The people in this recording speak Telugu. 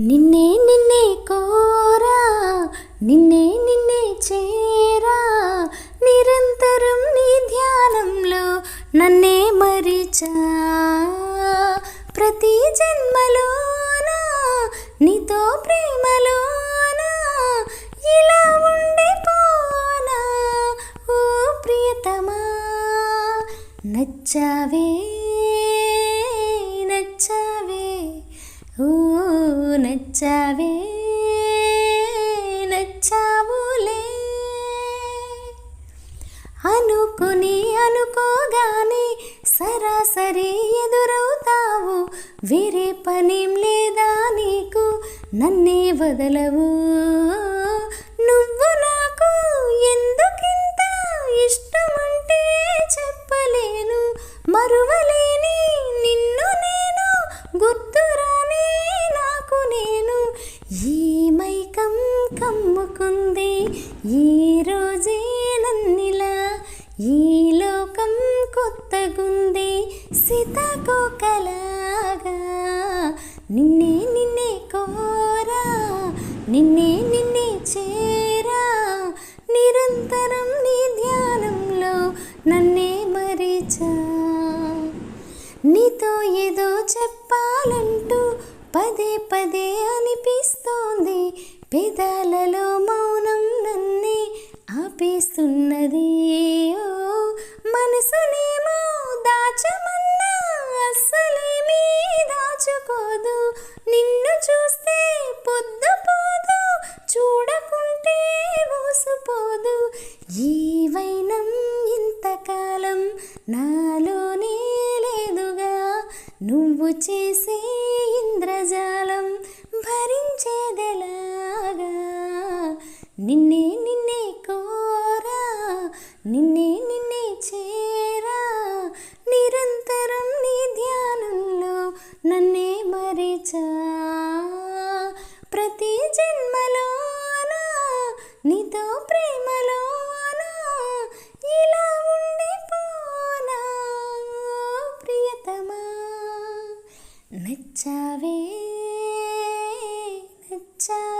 నిన్నే నిన్నే కోరా నిన్నే నిన్నే చేరా. నిరంతరం నీ ధ్యానంలో నన్నే మరిచా. ప్రతి జన్మలోన నీతో ప్రేమలోన ఇలా ఉండిపోనా ఓ ప్రియతమా. నచ్చావే నచ్చావే. నచ్చావే నచ్చావులే. అనుకుని అనుకోగానే సరాసరి ఎదురవుతావు. వేరే పనేం లేదా నీకు? నన్నే వదలవు. నువ్వు నాకు ఎందుకింత ఇష్టమంటే చెప్పలేను. మరువలే ఈ మైకం కమ్ముకుంది ఈ రోజే నన్నిలా. ఈ లోకం కొత్తగుంది సీతాకోకలాగా. నిన్నే నిన్నే కోరా నిన్నే నిన్నే చేరా. నిరంతరం నీ ధ్యానంలో నన్నే మరిచా. నీతో ఏదో చెప్పాలంటూ పదే పదే అని పెదాలలో మౌనం నన్నే ఆపేస్తున్నది. ఓ మనసునేమో దాచమన్నా అస్సలేమీ దాచుకోదు. నిన్ను చూస్తే పొద్దు పోదు చూడకుంటే మోసపోదు. జీవైనం ఇంతకాలం నాలోనే లేదుగా. నువ్వు చేసే ఇంద్రజాలం భరి నిన్నే నిన్నే కోరా నిన్నే నిన్నే చేరా. నిరంతరం నీ ధ్యానంలో నన్నే మరిచా. ప్రతి జన్మలోనా నీతో ప్రేమలోనా ఇలా ఉండిపోనా ప్రియతమా. నచ్చావే నచ్చా